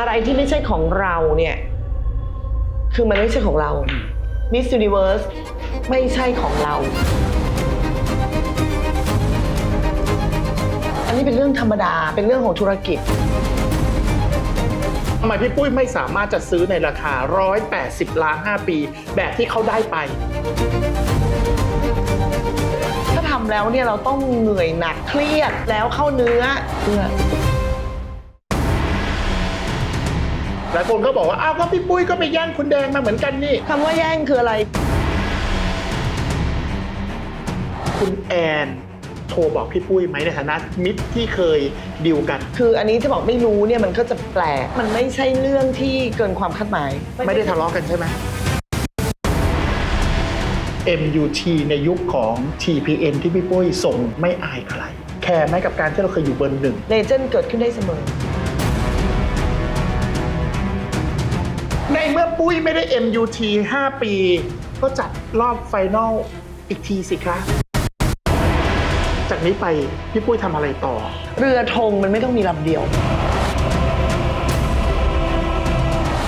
อะไรที่ไม่ใช่ของเราเนี่ย คือมันไม่ใช่ของเรา Miss Universe ไม่ใช่ของเรา อันนี้เป็นเรื่องธรรมดา เป็นเรื่องของธุรกิจ ทำไมพี่ปุ้ยไม่สามารถจะซื้อในราคา 180 ล้าน 5 ปี แบบที่เขาได้ไป ถ้าทำแล้วเนี่ยเราต้องเหนื่อยหนักเครียดแล้วเข้าเนื้อเพื่อายคนก็บอกว่า อ้าว ก็พี่ปุ้ยก็ไปแย่งคุณแดงมาเหมือนกันนี่ คำว่าแย่งคืออะไร คุณแอนโทรบอกพี่ปุ้ยไหมในฐานะมิตรที่เคยดิวกัน คืออันนี้จะบอกไม่รู้เนี่ยมันก็จะแปลก มันไม่ใช่เรื่องที่เกินความคาดหมาย ไม่ได้ทะเลาะกันใช่ไหม MUT ในยุคของ TPN ที่พี่ปุ้ยส่งไม่อายใคร แคร์ไหมกับการที่เราเคยอยู่เบอร์หนึ่งเลเจนด์เกิดขึ้นได้เสมอ ในเมื่อปุ้ยไม่ได้ MUT 5 ปี ก็จัดรอบไฟนอลอีกทีสิคะ จากนี้ไปพี่ปุ้ยทำอะไรต่อ เรือธงมันไม่ต้องมีลำเดียว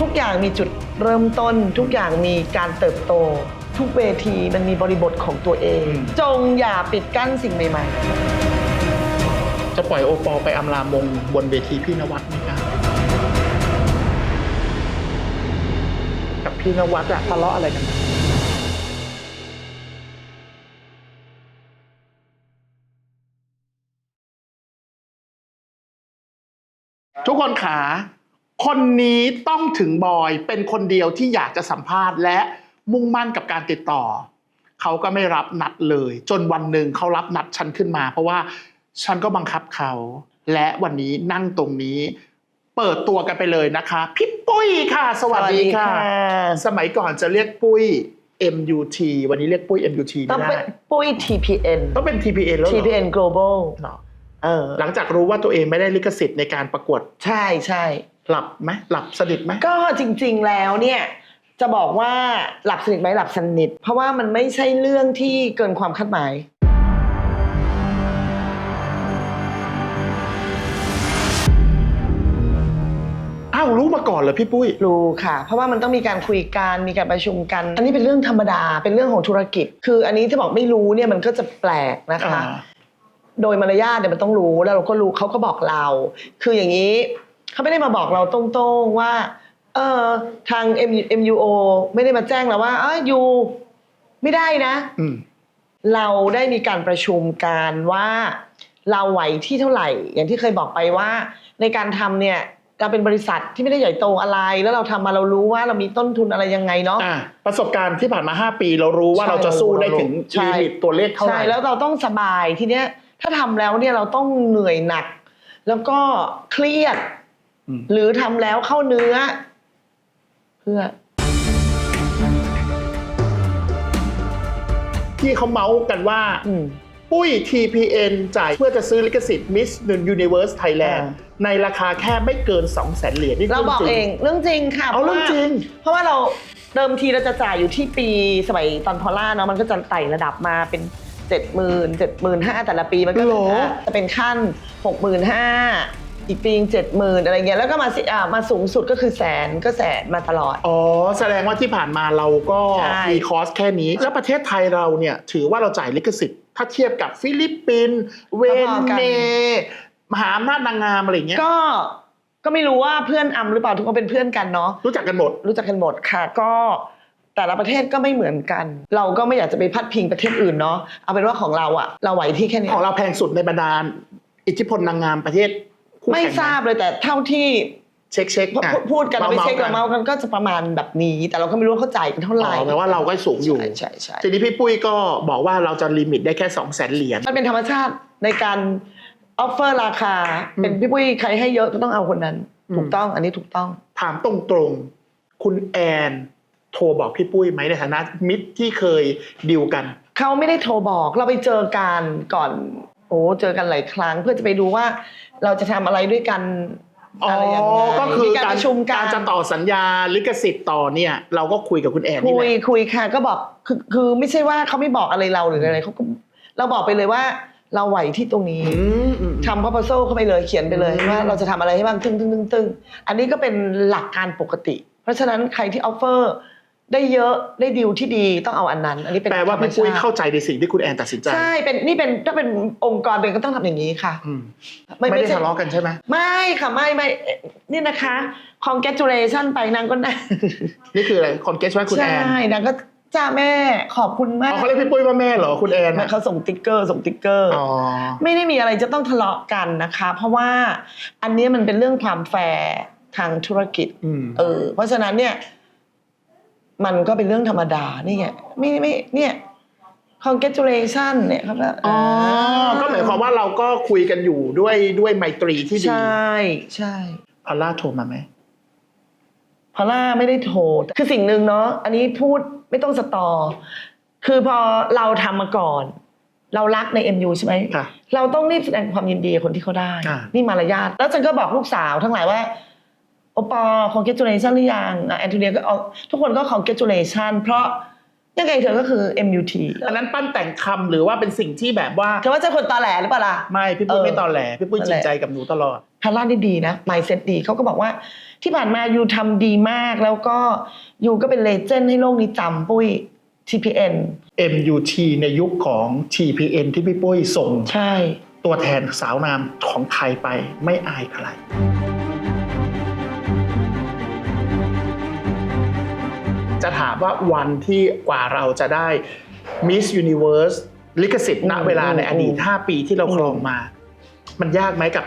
ทุกอย่างมีจุดเริ่มต้น ทุกอย่างมีการเติบโต ทุกเวทีมันมีบริบทของตัวเอง จงอย่าปิดกั้นสิ่งใหม่จะปล่อยโอปอลไปอำลามงบนเวทีพี่นวัดไหม พี่นวัดอะทะเลาะอะไรกันทุกคนขา คนนี้ต้องถึงบอยเป็นคนเดียวที่อยากจะสัมภาษณ์และมุ่งมั่นกับการติดต่อ เขาก็ไม่รับนัดเลย จนวันหนึ่งเขารับนัดฉันขึ้นมา เพราะว่าฉันก็บังคับเขา และวันนี้นั่งตรงนี้ เปิดตัวกันไปเลยนะคะ พี่ปุ้ยค่ะสๆวัสดีค่ะ สวัสดีสมัยก่อนจะเรียกปุ้ย MUT วันนี้เรียกปุ้ย MUT ต้องไม่เป็นได้ปุ้ย TPN ต้องเป็น TPN แล้วเหรอ TPN Global เหรอเออหลังจากรู้ว่าตัวเองไม่ได้ลิขสิทธิ์ในการประกวดใช่ใช่ หลับไหมหลับสนิทไหมก็จริงๆแล้วเนี่ยจะบอกว่าหลับสนิทไหมหลับสนิท เพราะว่ามันไม่ใช่เรื่องที่เกินความคาดหมายาวรู้มาก่อนเหรอพี่ปุ้ย รู้ค่ะ เพราะว่ามันต้องมีการคุยกันมีการประชุมกัน อันนี้เป็นเรื่องธรรมดาเป็นเรื่องของธุรกิจ คืออันนี้ถ้าบอกไม่รู้เนี่ยมันก็จะแปลกนะคะ อ่า โดยมารยาทเนี่ยมันต้องรู้แล้วเราก็รู้เขาก็บอกเรา คืออย่างนี้เขาไม่ได้มาบอกเราตรงๆว่าเออทาง M- MUO ไม่ได้มาแจ้งเราว่าเออยูไม่ได้นะ อืม เราได้มีการประชุมกันว่า เราไหวที่เท่าไหร่ อย่างที่เคยบอกไปว่า ในการทำเนี่ย เราเป็นบริษัทที่ไม่ได้ใหญ่โตอะไร แล้วเราทำมาเรารู้ว่าเรามีต้นทุนอะไรยังไงเนาะอะประสบการณ์ที่ผ่านมา 5 ปีเรารู้ว่าใช่เราจะสู้ได้ถึงใช่ลิมิตตัวเลขเท่าไหใช่ร่แล้วเราต้องสบายทีเนี้ยถ้าทำแล้วเนี่ยเราต้องเหนื่อยหนัก แล้วก็เครียดอืมหรือทำแล้วเข้าเนื้อ เพื่อที่เขาเมาส์กันว่าอืม ปุ้ย TPN จ่ายเพื่อจะซื้อลิขสิทธิ์ Miss Universe Thailand อ่ในราคาแค่ไม่เกิน 2 0 0 0 0 0เหรียญนี่เราบอกจเอริงเรื่องจริงค่ะเอาเรื่องจริง เพราะว่าเราเดิมทีเราจะจ่ายอยู่ที่ปีสมัยตอนพอล่าเนาะมันก็จะไต่ระดับมาเป็นเจ็ดหมื่นเจ็ดหมื่นห้าแต่ละปีมันก็เหรอจะเป็นขั้นหกหมื่นห้า อีกปีเจ็ดหมื่นอะไรเงี้ยแล้วก็มาสิอ่ามาสูงสุดก็คือแสนก็แสนมาตลอด อ๋อ แสดงว่าที่ผ่านมาเราก็ใช่ มีคอสแค่นี้ แล้วประเทศไทยเราเนี่ย ถือว่าเราจ่ายลิขสิทธิ์ ถ้าเทียบกับฟิลิปปินส์เวพอๆกันเนมหาอำนาจนางงามอะไรอย่างเงี้ยก็ก็ไม่รู้ว่าเพื่อนอำหรือเปล่าทุกคนเป็นเพื่อนกันเนาะ รู้จักกันหมด รู้จักกันหมดค่ะก็แต่ละประเทศก็ไม่เหมือนกัน เราก็ไม่อยากจะไปพัดพิงประเทศอื่นเนาะเอาเป็นว่าของเราอะเราไหวที่แค่นี้ของเราแพงสุดในบรรดาอิทธิพลนางงามประเทศ คู่ไม่แข่งทราบเลยแต่เท่าที่เช็คเช็คพูดอะพูดกันเราไปเช็คๆเราเมาส์กันก็จะประมาณแบบนี้ แต่เราก็ไม่รู้ว่าเขาจ่ายกันเท่าไหร่อ๋อแปลว่าเราก็สูงอยู่ ใช่ใช่ใช่ทีนี้พี่ปุ้ยก็บอกว่าเราจะลิมิตได้แค่2 0 0 0 0 0เหรียญ มันเป็นธรรมชาติในการออฟเฟอร์ราคาเป็นอืมพี่ปุ้ยใครให้เยอะก็ต้องเอาคนนั้น อืม ถูกต้องอันนี้ถูกต้อง ถามตรงๆ คุณแอน โทรบอกพี่ปุ้ยไหมในฐานะมิตรที่เคยดิวกัน เขาไม่ได้โทรบอกเราไปเจอกันก่อน โอ้เจอกันหลายครั้งเพื่อจะไปดูว่า เราจะทำอะไรด้วยกันอ๋ออะไรยังไงก็คือมีการประชุมกักานรจะต่อสัญญาลิขสิทธิ์ต่อเนี่ย เราก็คุยกับคุณแอนนี่คุแหยละ คุยค่ะก็บอกคือคือไม่ใช่ว่าเขาไม่บอกอะไรเราหรืออะไรเขาก็เราบอกไปเลยว่าเราไหวที่ตรงนี้ อืมอืม ทำ proposal เข้าไปเลยเขียนไปเลยอืม ว่าเราจะทำอะไรให้บ้างตึ้งตึ้งตึ้งตึ้งอันนี้ก็เป็นหลักการปกติ เพราะฉะนั้นใครที่ออฟเฟอร์ ได้เยอะได้ดีลที่ดีต้องเอาอันนั้น อันนี้เป็นแปลว่าพี่ปุ้ยธรรมชติเข้าใจในสิ่งที่คุณแอนตัดสินใจใช่เป็นนี่เป็นถ้าเป็นองค์กรเป็นก็ต้องทำอย่างนี้ค่ะอืมไม่ไม่ไม่ได้ใช่ทะเลาะกันใช่ไหมไม่ค่ะไม่ไม่เอ่อนี่นะคะ congratulation ไปนางก็นั่งนี่คืออะไรคอนเกสว่าคุณแอนใช่นางก็จ้าแม่ขอบคุณมาอ๋กอเขาเรียกพี่ปุ้ยว่าแม่เหรอคุณแอนแม่อะเขาส่งติ๊กเกอร์ส่งติ๊กเกอร์อ๋อไม่ได้มีอะไรจะต้องทะเลาะกันนะคะ เพราะว่าอันเนี้ยมันเป็นเรื่องความแฟร์ทางธุรกิจอืมเออเพราะฉะนั้นเนี่ย มันก็เป็นเรื่องธรรมดานี่ไงไม่ไม่เนี่ย congratulation เนี่ยครับอ๋อก็หมายความว่าเราก็คุยกันอยู่ด้วยด้วยไมตรีที่ดี ใช่ใช่พอลล่าโทรมาไหมพอลล่าไม่ได้โทรคือสิ่งหนึ่งเนาะอันนี้พูดไม่ต้องสตอ คือพอเราทำมาก่อน เรารักใน MU ใช่ไหมค่ะเราต้องรีบแสดงความยินดีกับคนที่เขาได้อ่านี่มารยาทแล้วฉันก็บอกลูกสาวทั้งหลายว่า โอปอ congratulation หรือยังอะแอนโทเนียก็เอาทุกคนก็ congratulation เพราะยังไงเธอก็คือ MUT อันนั้นปั้นแต่งคำหรือว่าเป็นสิ่งที่แบบว่าเธอว่าจะคนตอแหลหรือเปล่าล่ะไม่พี่ปุ้ยเออไม่ตอนแหลพี่ปุ้ยนั่จนริแหงละใจกับหนูตลอดพาร่านี่ดีนะ mindset ดีเขาก็บอกว่า ที่ผ่านมายูทำดีมากแล้วก็ยูก็เป็นเลเจนด์ให้โลกนี้จำปุ้ย TPN MUT ในยุคของ TPN ที่พี่ปุ้ยส่งใช่ ตัวแทนสาวนามของไทยไปไม่อายใคร จะถามว่าวันที่กว่าเราจะได้ Miss Universe ลิขสิทธิ์ณอืมเวลาในอดีตอืม5ปีที่เราครองมา มันยากไหมกับ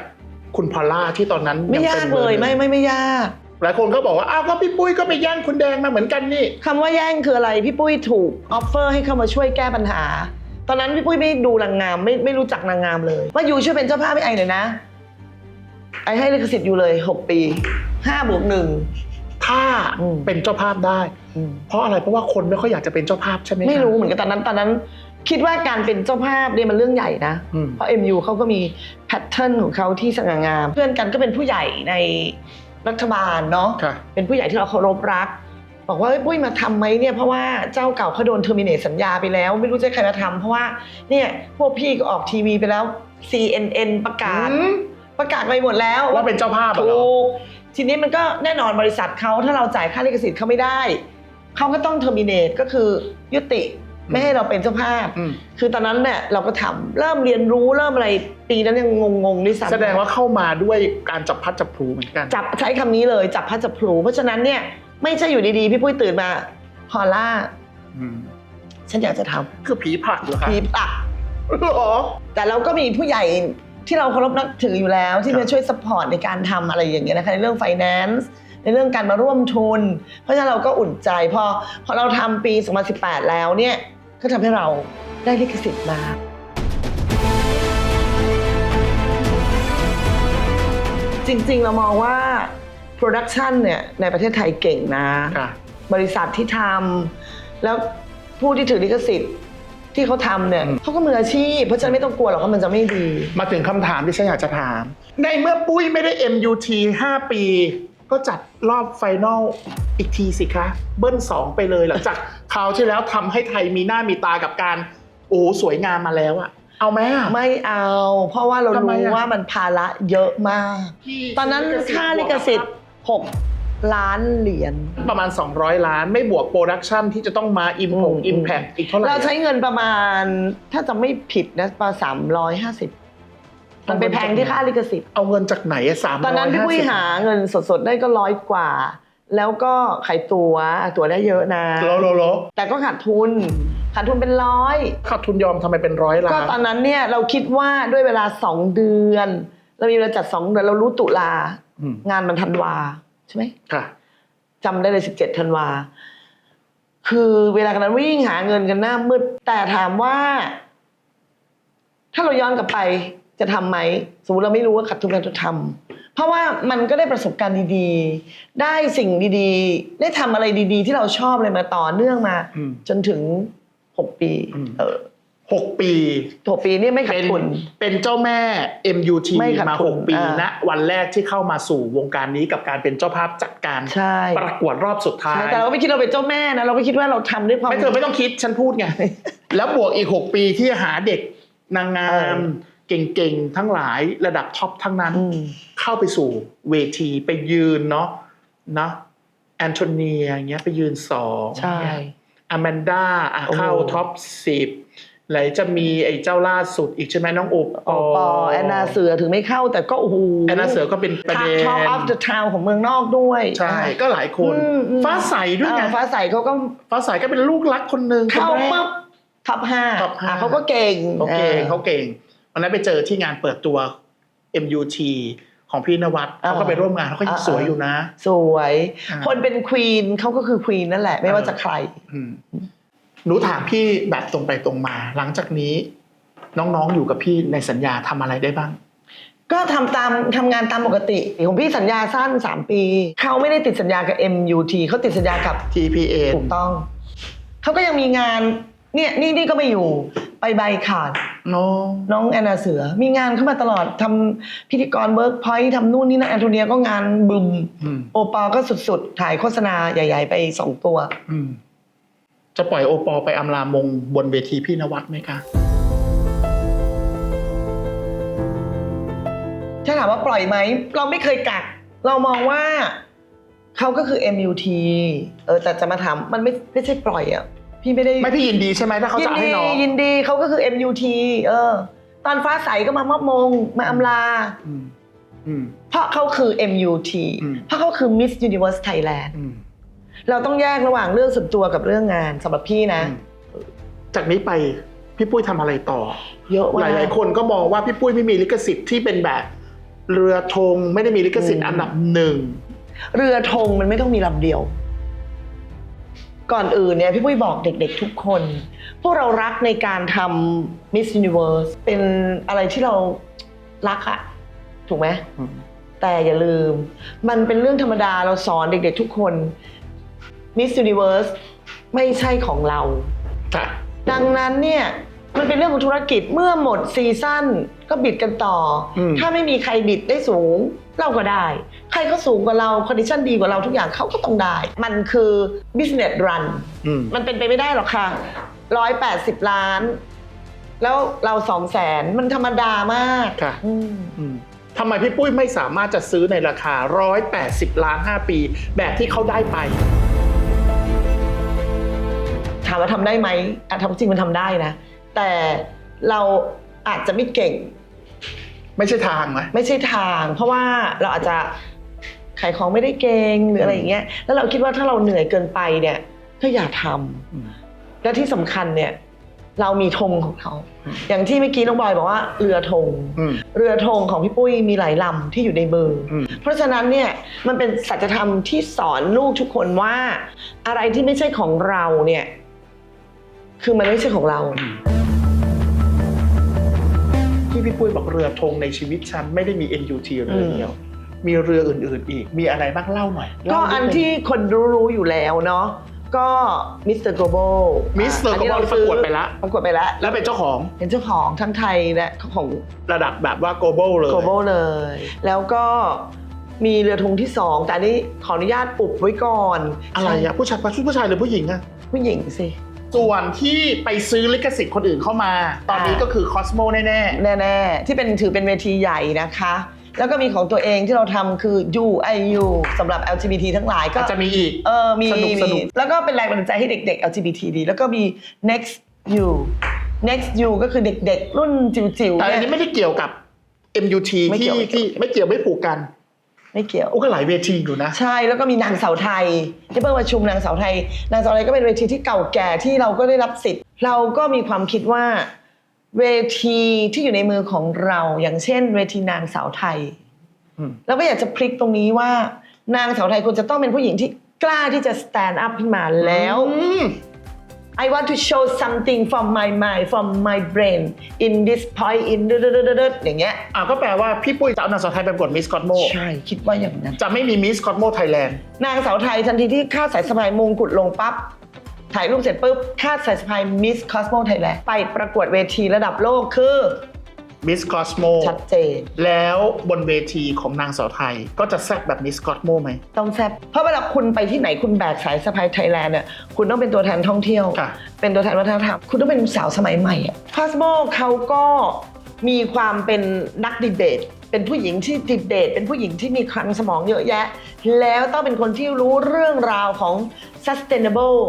คุณพอลล่าที่ตอนนั้นไม่งยาป็กนเลยบอร์หไม่นึ่งไม่ไม่ยากหลายคนก็บอกว่าอ้าวก็พี่ปุ้ยก็ไปแย่งคุณแดงมาเหมือนกันนี่คำว่าแย่งคืออะไรพี่ปุ้ยถูกออฟเฟอร์ให้เข้ามาช่วยแก้ปัญหา ตอนนั้นพี่ปุ้ยไม่ดูนางงามไม่ไม่รู้จักนางงามเลยว่ายูช่วยเป็นเจ้าภาพให้ไอหน่อยนะไอให้ลิขสิทธิ์อยู่เลย 6 ปี5บวกหนึ่ง ถ้าอืมเป็นเจ้าภาพได้ เพราะอะไรเพราะว่าคนไม่ค่อยอยากจะเป็นเจ้าภาพใช่ไหมคะไม่รู้เหมือนกันตอนนั้นตอนนั้น คิดว่าการเป็นเจ้าภาพเนี่ยมันเรื่องใหญ่นะอืมเพราะ MU เขาก็มีแพทเทิร์นของเขาที่สง่างาม เพื่อนกันก็เป็นผู้ใหญ่ในรัฐบาลเนาะค่ะเป็นผู้ใหญ่ที่เราเคารพรัก บอกว่าเฮ้ยปุ้ยมาทำไหมเนี่ยเพราะว่าเจ้าเก่าเขาโดนเทอร์มินเนตสัญญาไปแล้ว ไม่รู้จะใครมาทำเพราะว่าเนี่ยพวกพี่ก็ออกทีวีไปแล้ว CNN ประกาศอืมประกาศไปหมดแล้วว่าเป็นเจ้าภาพอะเหรถูอก ทีนี้มันก็แน่นอนบริษัทเขาถ้าเราจ่ายค่าลิขสิทธิ์เขาไม่ได้ เขาก็ต้องเทอร์มินเนตก็คือยุติไม่ให้เราเป็นเจ้าภาพ อืม คือตอนนั้นเนี่ยเราก็ทำเริ่มเรียนรู้เริ่มอะไรปีนั้นยังงงๆด้วยซ้ำ แสดงว่าเข้ามาด้วยการจับพัดจับพลูเหมือนกัน จับใช้คำนี้เลยจับพัดจับพลูเพราะฉะนั้นเนี่ยไม่ใช่อยู่ดีๆ พี่ปุ้ยตื่นมาพอลล่า อืมฉันอยากจะทคือผีผลักเหรอำคะพีปะหรอแต่เราก็มีผู้ใหญ่ ที่เราเคารพนับถืออยู่แล้ว ที่ครับมาช่วยสปอร์ตในการทำอะไรอย่างเงี้ยนะคะในเรื่อง finance ในเรื่องการมาร่วมทุน เพราะฉะนั้นเราก็อุ่นใจพอพอเราทำปี 2018 แล้วเนี่ยก็ทำให้เราได้ลิขสิทธิ์มาจริง ๆ เรามองว่า Production เนี่ยในประเทศไทยเก่งนะค่ะบริษัทที่ทำแล้วผู้ที่ถือลิขสิทธิ์ ที่เขาทำเนี่ยอืมเขาก็มืออาชีพ เพราะฉะนั้นไม่ต้องกลัวหรอกว่ามันจะไม่ดี มาถึงคำถามที่ฉันอยากจะถาม ในเมื่อปุ้ยไม่ได้ MUT 5 ปี ก็จัดรอบไฟนอลอีกทีสิคะ เบิ้ลสองไปเลยหลังจากคราวที่แล้วทำให้ไทยมีหน้ามีตากับการ โอ้สวยงามมาแล้วอะเอาไหมอะ ไม่เอา เพราะว่าเราทำไมรู้อะ ว่ามันภาระเยอะมากพี่ตอนนั้นค่าลิขสิทธิ์6 ล้านเหรียญประมาณ 200 ล้านไม่บวกโปรดักชันที่จะต้องมาอิมพงอืมอิมแพคอีกเท่าไหร่เราใช้เงินประมาณ ถ้าจะไม่ผิดนะประมาณสามร้อยห้าสิบมันไปแพงที่ค่าลิขสิทธิ์เอาเงินจากไหนสามร้อยตอนนั้นพี่ปุ้ยหาเงินสดๆได้ก็ร้อยกว่า แล้วก็ขายตัวตั๋วได้เยอะนะโลโลโลแต่ก็ขาดทุนขาดทุนเป็นร้อยขาดทุนยอมทำไมเป็นร้อยล้าก็นตอนนั้นเนี่ยเราคิดว่าด้วยเวลาสองเดือน เรามีเวลาจัดสองเดือนเรารู้ตุลาอืมงานมันธันวา ใช่ไหมค่ะ จำได้เลยสิบเจ็ดธันวา คือเวลานั้นวิ่งหาเงินกันหน้ามืด แต่ถามว่า ถ้าเราย้อนกลับไปจะทำไหม สมมติเราไม่รู้ว่าขาดทุนการจะทำเพราะว่ามันก็ได้ประสบการณ์ดีๆ ได้สิ่งดีๆ ได้ทำอะไรดีๆ ที่เราชอบเลยมาต่อเนื่องมา อืม จนถึงหกปีอืมเออ หกปีหกปีเนี่ยไม่ขาเป็ดนทุน เป็นเจ้าแม่ MUT ไม่ขาดมาทุน6ปีอ่า ณวันแรกที่เข้ามาสู่วงการนี้กับการเป็นเจ้าภาพจัดการใช่ประกวดรอบสุดท้าย ใช่แต่เราก็ไม่คิดเราเป็นเจ้าแม่นะเราไม่คิดว่าเราทำด้วยความ ไม่เธอไม่ต้องคิดฉันพูดไง แล้วบวกอีก 6 ปีที่หาเด็กนางงาเออมเก่งๆ ทั้งหลายระดับท็อปทั้งนั้น อืม เข้าไปสู่เวทีไปยืนเนาะนะแอนโทเนียอย่างเงี้ยไปยืนสองใช่ อแมนดาอะโอ้เข้าท็อปสิบ ไหนจะมีไอ้เจ้าล่าสุดอีกใช่ไหมน้องโอบโอปอแอนนาเสือถึงไม่เข้าแต่ก็โอ้โหแอนนาเสือก็เป็นประเด็นท็อปออฟเดอะทาวของเมืองนอกด้วย ใช่ ก็หลายคนอืมอืมฟ้าใสด้วยไงอ่าฟ้าใสเขาก็ฟ้าใสก็เป็นลูกรักคนหนึ่งเข้าคนแรกปุ๊บท็อปห้าท็อปห้าอะเขาก็เก่งเขาเก่งออเขาเก่งวันนั้นไปเจอที่งานเปิดตัว MUT ของพี่นวัดอ่าเขาก็ไปร่วมงานเขาก็ยังอ่าสวยอยู่นะ สวยอ่าคนเป็นควีนเขาก็คือควีนนั่นแหละ ไม่ว่าจะใครอืม หนูถามพี่แบบตรงไปตรงมา หลังจากนี้ น้องๆอยู่กับพี่ในสัญญาทำอะไรได้บ้าง ก็ทำตามทำงานตามปกติของพี่สัญญาสั้น 3 ปี เขาไม่ได้ติดสัญญากับ MUT เขาติดสัญญากับ TPN ถูกต้อง เขาก็ยังมีงานเนี่ยนี่นี่ก็ไม่อยู่ไปใบขาดโน้น้องแอนนาเสือ มีงานเข้ามาตลอดทำพิธีกรเวิร์กพอยท์ทำนู่นนี่นั่นแอนโทเนียก็งานบึมอืมโอปอลก็สุดๆ ถ่ายโฆษณาใหญ่ ๆ ไปสองตัวอืม จะปล่อยโอปอไปอำลามงบนเวทีพี่นวัดไหมคะ ถ้าถามว่าปล่อยไหม เราไม่เคยกัก เรามองว่าเขาก็คือ MUT เออแต่จะมาถามมันไม่ไม่ใช่ปล่อยอะ พี่ไม่ได้ไม่พี่ยินดีใช่ไหมถ้าเขายิจะให้ดีน้อง ยินดีเขาก็คือ MUT เออ ตอนฟ้าใสก็มามอบมง มาอำลา อืมอืม เพราะเขาคือ MUT อืม เพราะเขาคือ Miss Universe Thailand อืม เราต้องแยกระหว่างเรื่องส่วนตัวกับเรื่องงานสำหรับพี่นะอืมจากนี้ไปพี่ปุ้ยทำอะไรต่อ เยอะหมากลายๆ คนก็มองว่าพี่ปุ้ยไม่มีลิขสิทธิ์ที่เป็นแบบ เรือธงไม่ได้มีลิขสิทธิ์อืม อันดับหนึ่งเรือธงมันไม่ต้องมีลำเดียว ก่อนอื่นเนี่ยพี่ปุ้ยบอกเด็กๆทุกคน พวกเรารักในการทำ Miss Universe เป็นอะไรที่เรารักอะถูกไหม แต่อย่าลืม มันเป็นเรื่องธรรมดาเราสอนเด็กๆทุกคน Miss Universe ไม่ใช่ของเรา ค่ะ ดังนั้นเนี่ยมันเป็นเรื่องของธุรกิจเมื่อหมดซีซั่นก็บิดกันต่ออม ถ้าไม่มีใครบิดได้สูง เราก็ได้ ใครเขาสูงกว่าเราคอนดิชันดีกว่าเราทุกอย่างเขาก็ต้องได้ มันคือ business run อืม มันเป็นไปไม่ได้หรอกค่ะร้อยแปดสิบล้าน แล้วเราสองแสนมันธรรมดามากค่ะ อืม อืมทำไมพี่ปุ้ยไม่สามารถจะซื้อในราคา 180 ล้าน 5 ปี แบบที่เขาได้ไป ถามว่าทำได้ไหมอะทำจริงมันทำได้นะ แต่เราอาจจะไม่เก่ง ไม่ใช่ทางไหมไม่ใช่ทาง เพราะว่าเราอาจจะขายของไม่ได้เก่งหรืออะไรอย่างเงี้ยแล้วเราคิดว่าถ้าเราเหนื่อยเกินไปเนี่ยก็อย่าทำอืมและที่สำคัญเนี่ยเรามีธงของเขาอืมอย่างที่เมื่อกี้น้องบอยบอกว่าเรือธงอืมเรือธงของพี่ปุ้ยมีหลายลำที่อยู่ในมืออมเพราะฉะนั้นเนี่ยมันเป็นสัจธรรมที่สอนลูกทุกคนว่า อะไรที่ไม่ใช่ของเราเนี่ย คือมันไม่ใช่ของเรา ที่พี่ปุ้ยบอกเรือธงในชีวิตฉันไม่ได้มี NUT เรือเดียว มีเรืออื่นๆอีก มีอะไรบ้างเล่าหน่อยก็เล่านิดอันนึงที่คนรู้ๆอยู่แล้วเนาะก็มิสเตอร์โกลบอล Mr. Global ประกวดไปละ ประกวดไปแล้วแล้วเป็นเจ้าของเป็นเจ้าของทั้งไทยและของระดับแบบว่า global เลย โกลบอลเลย แล้วก็มีเรือธงที่สองแต่อันนี้ขออนุญาตอุบไว้ก่อนอะไรอะผู้ชายผู้ชายหรือผู้หญิงอะผู้หญิงสิ ส่วนที่ไปซื้อลิขสิทธิ์คนอื่นเข้ามา ตอนนี้อ่าก็คือ Cosmo แน่แน่ๆ ที่เป็นถือเป็นเวทีใหญ่นะคะ แล้วก็มีของตัวเองที่เราทำคือ UIU สำหรับ LGBT ทั้งหลายๆก็ก็จะมีอีก เออมีสนุกสนุกมีแล้วก็เป็นแรงบันดาลใจให้เด็ก ๆ LGBT ดี แล้วก็มี Next You Next You ก็คือเด็ก ๆ รุ่นจิ๋วๆแต่อันเนี่นี้ยไม่ได้เกี่ยวกับ MUT ไม่ที่เกี่ยวไม่เกี่ยว ที่ไม่เกี่ยวไม่ผูกกัน ไม่เกี่ยว โอ้ก็หลายเวทีอยู่นะ ใช่แล้วก็มีนางสาวไทยที่เพิ่งประชุมนางสาวไทย นางสาวไทยก็เป็นเวทีที่เก่าแก่ที่เราก็ได้รับสิทธิ์ เราก็มีความคิดว่า เวทีที่อยู่ในมือของเราอย่างเช่น เวทีนางสาวไทยอืม เราก็อยากจะพลิกตรงนี้ว่า นางสาวไทยควรจะต้องเป็นผู้หญิงที่กล้าที่จะ stand up ขึ้นมาแล้ว อืม I want to show something from my mind from my brain in this point in ดดๆๆๆอย่างเงี้ยอ่าก็แปลว่าพี่ปุ้ยจะเอานางสาวไทยไปประกวดมิสคอ s โมใช่คิดว่าอย่างนั้น จะไม่มีมิสคอ s โมไทยแลนด์นางสาวไทยทันทีที่คาดสายสะพายมงกุฎลงปั๊บถ่ายรูปเสร็จปุ๊บคาดสายสะพายมิสคอสโมไทยแลนด์ไปประกวดเวทีระดับโลกคือ มิสคอสโมชัดเจน แล้วบนเวทีของนางสาวไทย ก็จะแซ่บแบบมิสคอสโมไหม ต้องแซ่บเพราะเวลาคุณไปที่ไหนคุณแบกสายสะพายไทยแลนด์เนี่ยคุณต้องเป็นตัวแทนท่องเที่ยว ค่ะ เป็นตัวแทนวัฒนธรรม คุณต้องเป็นสาวสมัยใหม่อะพาสโมเขาก็มีความเป็นนักดีเบต เป็นผู้หญิงที่ดีเบตเป็นผู้หญิงที่มีคลังสมองเยอะแยะ แล้วต้องเป็นคนที่รู้เรื่องราวของ sustainable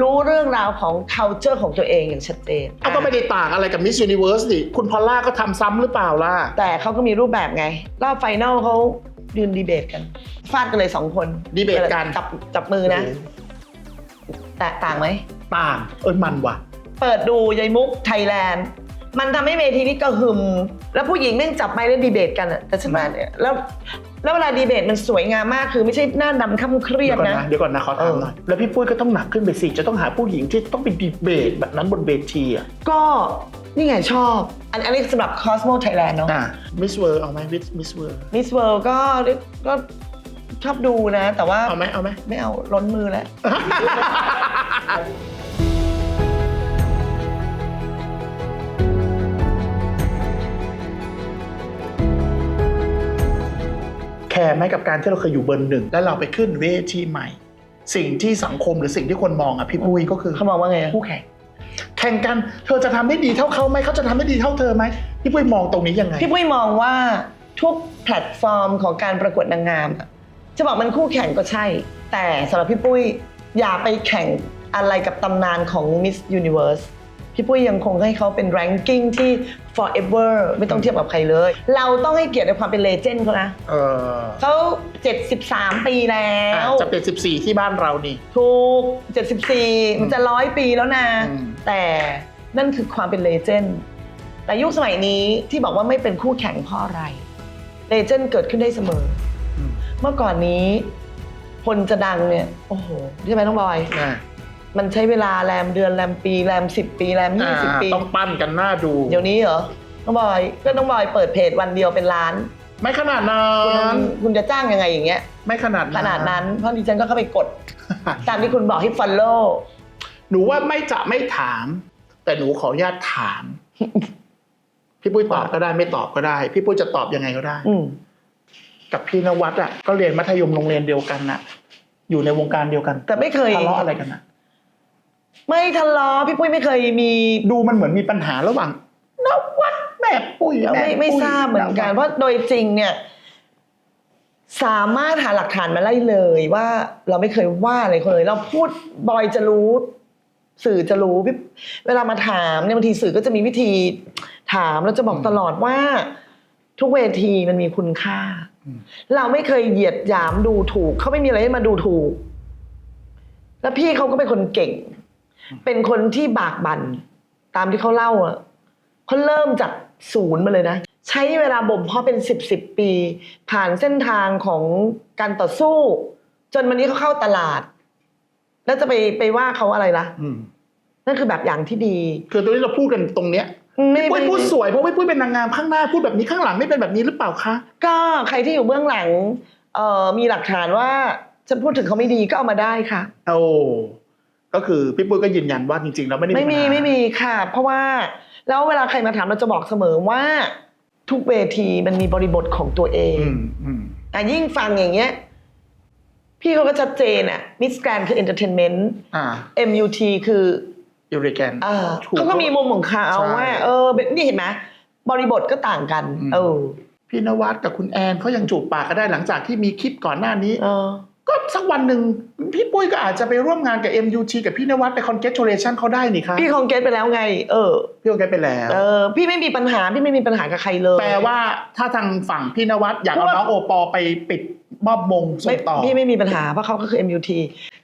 รู้เรื่องราวของ culture ของตัวเองอย่างชัดเจนเอาก็ไม่ได้ต่างอะไรกับมิส s u นิเวิร์สดิคุณพอลล่าก็ทำซ้ำหรือเปล่าล่ะ แต่เขาก็มีรูปแบบไง รอบไฟนอลเขายืนดีเบตกัน ฟาดกันเลยสองคนดีเบตกันจับจับมือนะ แตกต่างไหม ต่าง เอ้ยมันว่ะ เปิดดูยายมุกไทยแลนด์ มันทำให้เวทีนี้กระหึ่มแล้วผู้หญิงแม่งจับไม้แล้วดีเบตกันอะแต่ฉันว่าเนี่ยแล้วแล้วเวลาดีเบตมันสวยงามมากคือไม่ใช่หน้าดำข้ามเครีเดี๋ยยดวก่อนนะนะ เดี๋ยวก่อนนะขอถามหน่อยแล้วพี่ปุ้ยก็ต้องหนักขึ้นไปสิจะต้องหาผู้หญิงที่ต้องไปดีเบตแบบนั้นบนเวทีอะก็นี่ไงชอบ อันอันนี้สำหรับ Cosmo Thailand เนาะอะมิสเวิร์เอาไหมมิสมิสเวิร์ Miss World ก็ก็ชอบดูนะ แต่ว่าเอาไหมเอาไหมไม่เอาล้นมือแล้ว แคร์ไหมกับการที่เราเคยอยู่เบอร์หนึ่งแล้วเราไปขึ้นเวทีใหม่ สิ่งที่สังคมหรือสิ่งที่คนมองอะพี่ปุ้ยก็คือเขามองว่าไงอะคู่แข่งแข่งกันเธอจะทำให้ดีเท่าเขาไหมเขาจะทำให้ดีเท่าเธอไหมพี่ปุ้ยมองตรงนี้ยังไงพี่ปุ้ยมองว่าทุกแพลตฟอร์มของการประกวดนางงามอะจะบอกมันคู่แข่งก็ใช่ แต่สำหรับพี่ปุ้ยอย่าไปแข่งอะไรกับตำนานของ Miss Universe พี่ปุ้ยยังคงให้เขาเป็น ranking ที่ forever ไม่ต้องเทียบกับใครเลย เราต้องให้เกียรติในความเป็นเลเจนด์เขานะเออเขา 73 ปีแล้อะว จะเป็น 14 ที่บ้านเรานี่ ถูก 74 มันจะร้อยปีแล้วนะ อืม แต่นั่นคือความเป็นเลเจนด์แต่ยุคสมัยนี้ที่บอกว่าไม่เป็นคู่แข่งเพราะอะไร เลเจนด์เกิดขึ้นได้เสมอ อืมเมื่อก่อนนี้ คนจะดังเนี่ย โอ้โห ใช่ไหมน้องบอย อะ มันใช้เวลาแรมเดือนแรมปีแรมสิบปีแรมยี่สิบอ่าปี ต้องปั้นกันหน้าดูเดี๋ยวนี้เหรอน้องบอยก็น้องบอยเปิดเพจวันเดียวเป็นล้าน ไม่ขนาดนั้คุณนคุณจะจ้างยังไงอย่างเงี้ย ไม่ขนาดขนาดนั้นเพราะดิฉันก็เข้าไปกด ตามที่คุณบอกให้ follow หนูว่าไม่จะไม่ถาม แต่หนูขออนุญาตถาม พี่ปุ้ยตอบก็ได้ไม่ตอบก็ได้ พี่ปุ้ยจะตอบยังไงก็ได้อืมกับพี่นวัดอะก็เรียนมัธยมโรงเรียนเดียวกันน่ะ อยู่ในวงการเดียวกัน แต่ไม่เคยทะเลาะอะไรกันนะ ไม่ทะเลาะพี่ปุ้ยไม่เคยมีดูมันเหมือนมีปัญหาระหว่างนวัดแม่ปุ้ยไม่แปุ้ยไม่ทราบเหมือนกันวัดเพราะโดยจริงเนี่ย สามารถหาหลักฐานมาไล่เลยว่า เราไม่เคยว่าอะไรคนเลยเราพูดบอยจะรู้ สื่อจะรู้พี่เวลามาถามเนี่ยบางทีสื่อก็จะมีวิธีถามแล้วจะบอกตลอดว่า ทุกเวทีมันมีคุณค่า เราไม่เคยเหยียดหยามดูถูกเขาไม่มีอะไรให้มาดูถูก แล้วพี่เขาก็เป็นคนเก่ง เป็นคนที่บากบัน่นตามที่เขาเล่าอะเขาเริ่มจากศูนย์มาเลยนะ ใช้เวลาบ่มเพาะเป็นสิบสิบปี ผ่านเส้นทางของการต่อสู้ จนวันนี้เขาเข้าตลาด แล้วจะไปไปว่าเขาอะไรล่ะอืมนั่นคือแบบอย่างที่ดี คือตรงนี้เราพูดกันตรงเนี้ยไม่พี่ปุ้ยไม่พูดสวยเพราะพี่ปุ้ยเป็นนางงามข้างหน้าพูดแบบนี้ข้างหลังไม่เป็นแบบนี้หรือเปล่าคะก็ใครที่อยู่เบื้องหลังเอ่อมีหลักฐานว่าฉันพูดถึงเขาไม่ดีก็เอามาได้ค่ะโอ้ ก็คือพี่ปุ้ยก็ยืนยันว่าจริงๆแล้วไม่ได้ไม่มีปัญหา ไม่มีค่ะ เพราะว่าแล้วเวลาใครมาถามเราจะบอกเสมอว่าทุกเวทีมันมีบริบทของตัวเองอืมอืมอะยิ่งฟังอย่างเงี้ย พี่เขาก็ชัดเจนอะมิสแกรนคือเอนเตอร์เทนเมนต์ อ่า MUT คือยูริแกนเออเขาก็มีมุมของเขาใช่ว่าเออแบบนี่เห็นไหมบริบทก็ต่างกันอืม เออพี่นวัดกับคุณแอนเขายังจูบปากกันได้หลังจากที่มีคลิปก่อนหน้านี้ เออ ก็สักวันหนึ่งพี่ปุ้ยก็อาจจะไปร่วมงานกับ MUT กับพี่นวัดไป congratulation เขาได้นี่ครับพี่คงเก็ตไปแล้วไง เออ พี่โอเคไปแล้ว เออ พี่ไม่มีปัญหา พี่ไม่มีปัญหากับใครเลย แปลว่าถ้าทางฝั่งพี่นวัดอยากเอาน้องโอปอไปปิดมอบมงส่ไม่งต่อ พี่ไม่มีปัญหาเพราะเขาก็คือ MUT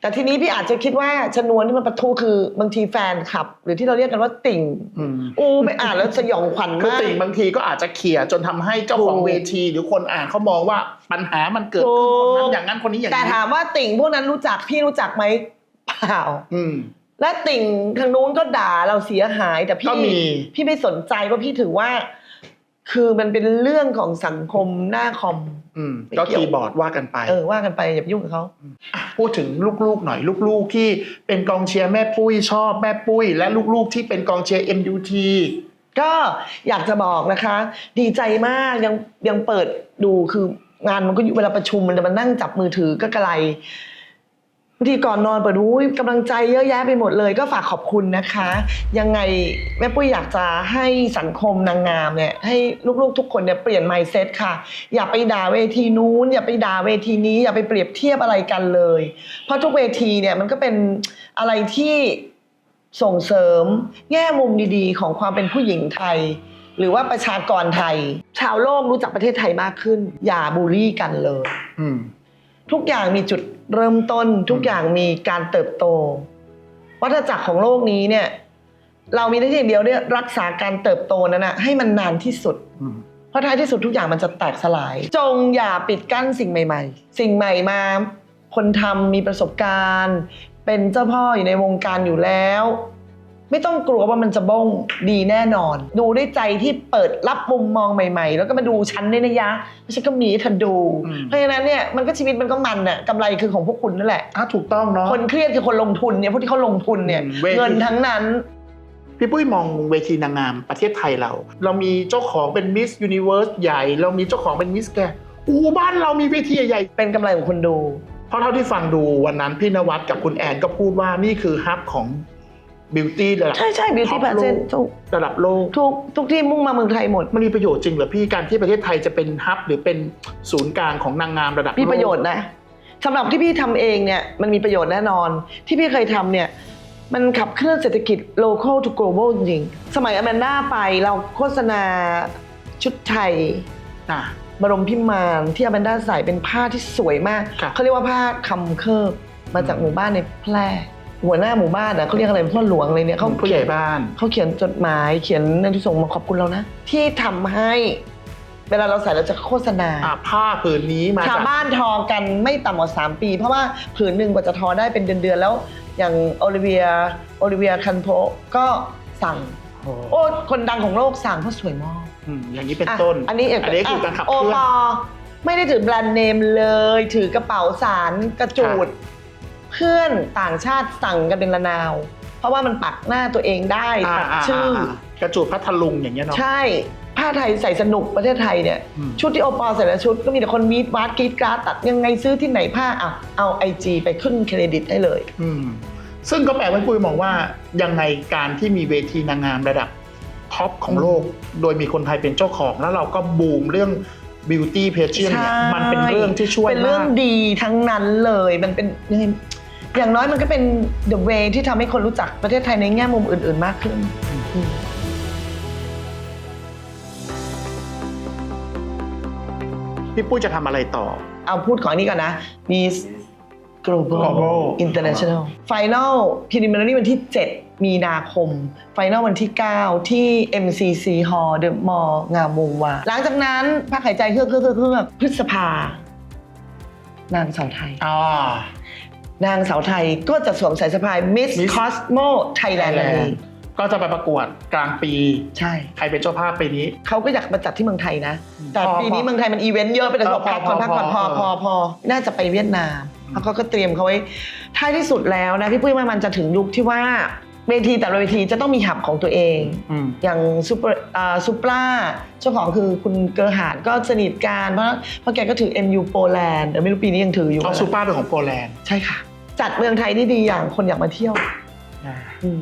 แต่ทีนี้พี่อาจจะคิดว่าชนวนที่มันปะทุคือบางทีแฟนคลับ หรือที่เราเรียกกันว่าติ่งอืมอู้ไปอ่านแล้วสยองขวัญคือมาก ติ่งบางทีก็อาจจะเขี่ยจนทำให้เจ้าของถูก เวที หรือคนอ่านเขามองว่าปัญหามันเกิดขึ้นคนนั้นอย่างนั้นคนนี้อย่างแต่นี้ถามว่าติ่งพวกนั้นรู้จักพี่รู้จักไหมเปล่า อืม และติ่งทางนู้นก็ด่าเราเสียหาย แต่พี่ก็มี พี่ไม่สนใจเพราะพี่ถือว่า คือมันเป็นเรื่องของสังคมหน้าคอม อืมไม่ก็เกี่ยว คีย์บอร์ดว่ากันไป เออว่ากันไปอย่าไปยุ่งกับเขาอะพูดถึงลูกๆหน่อยลูกๆที่เป็นกองเชียร์แม่ปุ้ยชอบแม่ปุ้ย และลูกๆที่เป็นกองเชียร์ MUT ก็อยากจะบอกนะคะ ดีใจมากยังยังเปิดดูคืองานมันก็อยู่เวลาประชุมมันจะมานั่งจับมือถือก็กระไร บางทีก่อนนอนเปิดดูอุ๊ยกำลังใจเยอะแยะไปหมดเลยก็ฝากขอบคุณนะคะ ยังไงแม่ปุ้ยอยากจะให้สังคมนางงามเนี่ยให้ลูกๆทุกคนเนี่ยเปลี่ยน mindset ค่ะ อย่าไปด่าเวทีนู้น อย่าไปด่าเวทีนี้ อย่าไปเปรียบเทียบอะไรกันเลย เพราะทุกเวทีเนี่ยมันก็เป็นอะไรที่ส่งเสริมแง่มุมดีๆ ของความเป็นผู้หญิงไทย หรือว่าประชากรไทย ชาวโลกรู้จักประเทศไทยมากขึ้น อย่าบูลลี่กันเลย อืม ทุกอย่างมีจุดเริ่มต้น ทุกอย่างมีการเติบโต วัฏจักรของโลกนี้เนี่ย เรามีหน้าที่อย่างเดียวเนี่ยรักษาการเติบโตนั้นนะให้มันนานที่สุดอืมเพราะท้ายที่สุดทุกอย่างมันจะแตกสลาย จงอย่าปิดกั้นสิ่งใหม่ ๆ สิ่งใหม่มา คนทำมีประสบการณ์ เป็นเจ้าพ่ออยู่ในวงการอยู่แล้ว ไม่ต้องกลัวว่ามันจะบ้งดีแน่นอน ดูด้วยใจที่เปิดรับมุมมองใหม่ ๆ แล้วก็มาดูชั้นด้วยนะยะไม่ใช่ก็มีให้เธอดูอืมเพราะฉะนั้นเนี่ยมันก็ชีวิตมันก็มันน่ะกำไรคือของพวกคุณนั่นแหละอะถูกต้องเนาะคนเครียดคือคนลงทุนเนี่ยพวกที่เขาลงทุนเนี่ยอืมเวที เงินทั้งนั้น พี่ปุ้ยมองเวทีนางงามประเทศไทยเรา เรามีเจ้าของเป็นมิสยูนิเวิร์สใหญ่ เรามีเจ้าของเป็นมิสแกรนด์อู้บ้านเรามีเวทีใหญ่เป็นกำไรของคนดู เพราะเท่าที่ฟังดูวันนั้นพี่นวัดกับคุณแอนก็พูดว่านี่คือฮับของ บิวตี้ระดับใช่ใช่บิวตี้ Top พาเซนโลกทุกระดับโลก ทุกทุกที่มุ่งมาเมืองไทยหมด มันมีประโยชน์จริงเหรอพี่การที่ประเทศไทยจะเป็นฮับหรือเป็นศูนย์กลางของนางงามระดับโลกมีประโยชน์นะสำหรับที่พี่ทำเองเนี่ยมันมีประโยชน์แน่นอน ที่พี่เคยทำเนี่ยมันขับเคลื่อนเศรษฐกิจ local to global จริงๆสมัยอแมนด้าไปเราโฆษณาชุดไทย อะ บรมพิมานที่อแมนด้าใส่เป็นผ้าที่สวยมากครับเขาเรียกว่าผ้าคำเคิบมาจากหมู่บ้านในแพร่ หัวหน้าหมู่บ้านนะเขาเรียกอะไรพ่อหลวงอะไรเนี่ยเขาผู้ใหญ่บ้าน เขาเขียนจดหมายเขียนในที่ส่งมาขอบคุณเรานะ ที่ทำให้ เวลาเราใส่เราจะโฆษณาอะผ้าผืนนี้มาชาวจาก บ้านทอกันไม่ต่ำกว่า3ปี เพราะว่าผืนหนึ่งกว่าจะทอได้เป็นเดือนๆแล้ว อย่างโอลิเวียโอลิเวียคันโพก็สั่ง โอ้โอ้คนดังของโลกสั่งเพราะสวยมาก อืมอย่างนี้เป็นอะต้นอันนี้เอกอันนี้คือการขับโอเคลื่อน ปอไม่ได้ถือแบรนด์เนมเลย ถือกระเป๋าสารกระจูด เพื่อนต่างชาติสั่งกันเป็นระนาว เพราะว่ามันปักหน้าตัวเองได้อ่าปักอ่าชื่อออ่ากระจูดพัทลุงอย่างเงี้ยเนาะใช่ผ้าไทยใส่สนุกประเทศไทยเนี่ยอืมชุดที่โอปอลใส่แต่ละชุดก็มีแต่คนวีดวาดกรีดกราดตัดยังไงซื้อที่ไหนผ้าอะเอาไอจีไปขึ้นเครดิตให้เลยอืมซึ่งก็แปลว่าปุ้ยมองว่ายังไงการที่มีเวทีนางงามระดับท็อปของโลก โดยมีคนไทยเป็นเจ้าของ แล้วเราก็บูมเรื่อง beauty pageant เนี่ยมันเป็นเรื่องที่ช่วยเป็นเรื่มาองกดีทั้งนั้นเลย มันเป็นยังไง อย่างน้อยมันก็เป็น the way ที่ทำให้คนรู้จักประเทศไทยในแง่มุมอื่น ๆ มากขึ้นอืมพี่ปุ้ยจะทำอะไรต่อ เอาพูดของอันนี้ก่อนนะ Miss Global Global International Final Preliminary วันที่ 7 มีนาคม Final วันที่ 9 ที่ MCC Hall The Mall งามวงวานหลังจากนั้นพักหายใจเครื่องเครื่องเครื่องเครื่องพฤษภานางสาวไทย อ่า นางสาวไทยก็จะสวมสายสะพาย Miss Miss Cosmo Thailand นั่นเองก็จะไปประกวดกลางปี ใช่ ใครเป็นเจ้าภาพปีนี้ เขาก็อยากมาจัดที่เมืองไทยนะอืมแต่พอปีนี้พอเมืองไทยมันอีเวนต์เยอะไปแต่เออบอกพักก่อนพอพักก่อนพพออพอพอน่าจะไปเวียดนามแล้วเขาก็เตรียมเขาไว้ท้ายที่สุดแล้วนะพี่ปุ้ยว่ามันจะถึงยุคที่ว่าเวทีแต่ละเวทีจะต้องมีหับของตัวเอง อืม อย่างซูเปอร์อ่าซูปราเจ้าของคือคุณเกอร์ฮาร์ดก็สนิทกันเพราะเพราะแกก็ถือ MU โปแลนด์ไม่รู้ปีนี้ยังถืออยู่เขาซูเปอร์เป็นของโปแลนด์ ใช่ค่ะ จัดเมืองไทยนี่ดีอย่างคนอยากมาเที่ยวอืม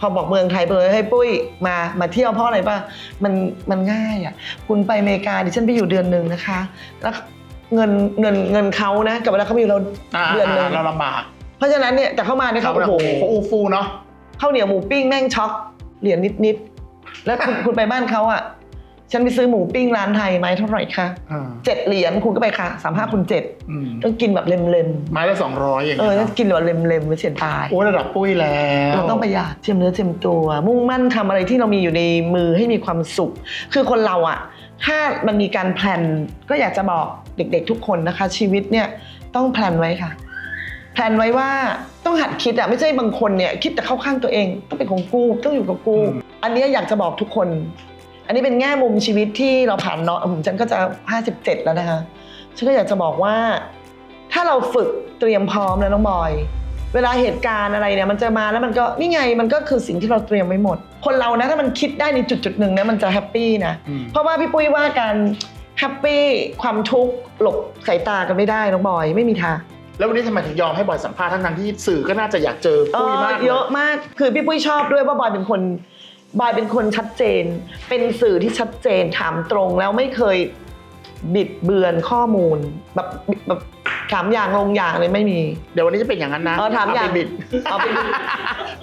พอบอกเมืองไทยไปเลยให้ปุ้ยมามาเที่ยวเพราะอะไรป่ะมันมันง่ายอะ คุณไปอเมริกาดิฉันไปอยู่เดือนหนึ่งนะคะ แล้วเงินเงินเงินเขานะ กับเวลาเขาไปอยู่เราอ่าเดือนหนึ่งเราลำบากเพราะฉะนั้นเนี่ยแต่เข้ามาเนี่ยเขาเขาแบบโอ้โอ้โหโหเขาอูฟูเนาะข้าวเหนียวหมูปิ้งแม่งช็อกเหรียญนิดๆแล้วคุณคุณไปบ้านเขาอะ ฉันไปซื้อหมูปิ้งร้านไทยไม้เท่าไหร่คะอ่าเจ็ดเหรียญคุณก็ไปค่ะสามห้าคุณเจ็ดอืมต้องกินแบบเล็มไม้ละสองร้อยอย่างๆเอเงี้อยต้อเนาะงกินแบบเล็มๆไม่เสียดาย โอ้ยระดับปุ้ยแล้ว เราต้องประหยัดเจียมเนื้อเจียมตัว มุ่งมั่นทำอะไรที่เรามีอยู่ในมือให้มีความสุข คือคนเราอะถ้ามันมีการแพลนก็อยากจะบอกเด็กๆทุกคนนะคะ ชีวิตเนี่ยต้องแพลนไว้ค่ะแพลนไว้ว่าต้องหัดคิดอะไม่ใช่บางคนเนี่ยคิดแต่เข้าข้างตัวเองต้องเป็นของกูต้องอยู่กับกู อันเนี้ยอยากจะบอกทุกคน อันนี้เป็นแง่มุมชีวิตที่เราผ่านเนาะผมฉันก็จะ 57 แล้วนะคะ ฉันก็อยากจะบอกว่า ถ้าเราฝึกเตรียมพร้อมแล้วน้องบอย เวลาเหตุการณ์อะไรเนี่ยมันจะมาแล้วมันก็นี่ไงมันก็คือสิ่งที่เราเตรียมไว้หมด คนเรานะถ้ามันคิดได้ในจุดจุดๆหนึ่งนะมันจะแฮปปี้นะ อืม เพราะว่าพี่ปุ้ยว่าการแฮปปี้ความทุกข์หลบสายตากันไม่ได้น้องบอยไม่มีทาง แล้ววันนี้ทำไมถึงยอมให้บอยสัมภาษณ์ทั้งๆที่สื่อก็น่าจะอยากเจอเอปุ้ยอมากลเยอะมาก คือพี่ปุ้ยชอบด้วยว่าบอยเป็นคน บอยเป็นคนชัดเจน เป็นสื่อที่ชัดเจนถามตรงแล้วไม่เคยบิดเบือนข้อมูลแบบแบบถามอย่างลงอย่างเลยไม่มี เดี๋ยววันนี้จะเป็นอย่างนั้นนะเออถามอย่างไปบิดเอาไปบิด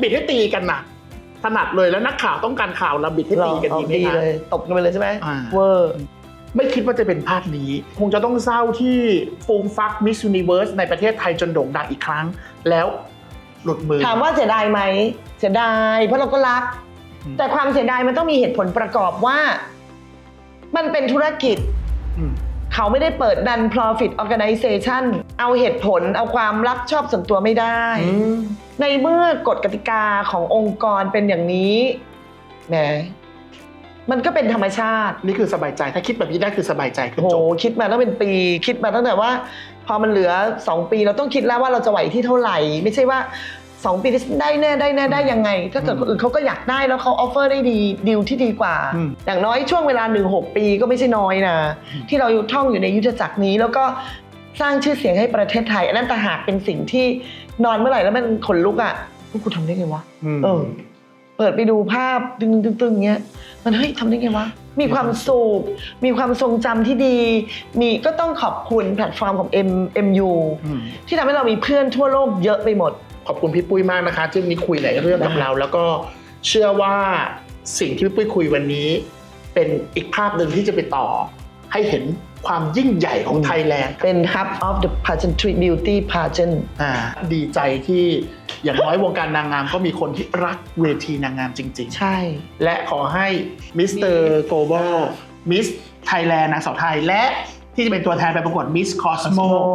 บิดให้ตีกันนะถนัดเลยแล้วนักข่าวต้องการข่าวเราบิดให้ตีกันเอาดีไหมดีคะเลยตบกันไปเลยใช่ไหมอ่าเวอร์ไม่คิดว่าจะเป็นภาพนี้ คงจะต้องเศร้าที่ฟูมฟักมิส s u นิเวิร์สในประเทศไทยจนโด่งดังอีกครั้ง แล้วหลุดมือ ถามว่าเสียดายไหมเสียดายเพราะเราก็รักอืม แต่ความเสียดายมันต้องมีเหตุผลประกอบว่า มันเป็นธุรกิจอืมเขาไม่ได้เปิด non profit organization เอาเหตุผลเอาความรักชอบส่วนตัวไม่ได้อืมในเมื่อกฎกติกาขององค์กรเป็นอย่างนี้แหมมันก็เป็นธรรมชาติ นี่คือสบายใจ ถ้าคิดแบบนี้ได้คือสบายใจคือโหจบคิดมาตั้งเป็นปี คิดมาตั้งแต่ว่า พอมันเหลือ 2 ปีเราต้องคิดแล้วว่าเราจะไหวที่เท่าไหร่ ไม่ใช่ว่า 2ปีได้แน่ได้แน่ได้ยังไง ถ้าเกิดคนอื่นเขาก็อยากได้แล้วเขาออฟเฟอร์ได้ดีดีลที่ดีกว่า อืม อย่างน้อยช่วงเวลาหนึ่งหกปีก็ไม่ใช่น้อยนะอืมที่เราอยู่ท่องอยู่ในยุทธจักรนี้ แล้วก็สร้างชื่อเสียงให้ประเทศไทย อันนั้นต่างหากเป็นสิ่งที่นอนเมื่อไหร่แล้วมันขนลุกอะพวกกูทำได้ไงวะ ม เออเปิดไปดูภาพตึงตึงตึงเงี้ย มันเฮ้ยทำได้ไงวะ มีความสุขมีความทรงจำที่ดี มีก็ต้องขอบคุณแพลตฟอร์มของ M MU มที่ทำให้เรามีเพื่อนทั่วโลกเยอะไปหมด ขอบคุณพี่ปุ้ยมากนะคะที่วันนี้คุยหลายเรื่องกับได้เรา แล้วก็เชื่อว่าสิ่งที่พี่ปุ้ยคุยวันนี้ เป็นอีกภาพหนึ่งที่จะไปต่อ ให้เห็นความยิ่งใหญ่ของไทยแลนด์เป็น Hub of the Pageantry Beauty Pageant อ่าดีใจที่อย่างน้อยวงการนางงามก็มีคนที่รักเวทีนางงามจริงใช่ๆและขอให้มิสเตอร์โกลบอลมิสไทยแลนด์นางสาวไทยและ ที่จะเป็นตัวแทนไปประกวดมิสคอสโม Cosmo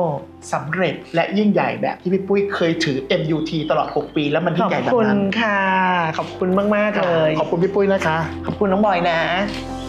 สำเร็จและยิ่งใหญ่แบบที่พี่ปุ้ยเคยถือ MUT ตลอด 6 ปีแล้วมันขยิ่องบใหญ่แบบคุณนั้นค่ะ ขอบคุณมาก ๆ เลย ขอบคุณพี่ปุ้ยนะคะ ขอบคุณน้องบอยนะข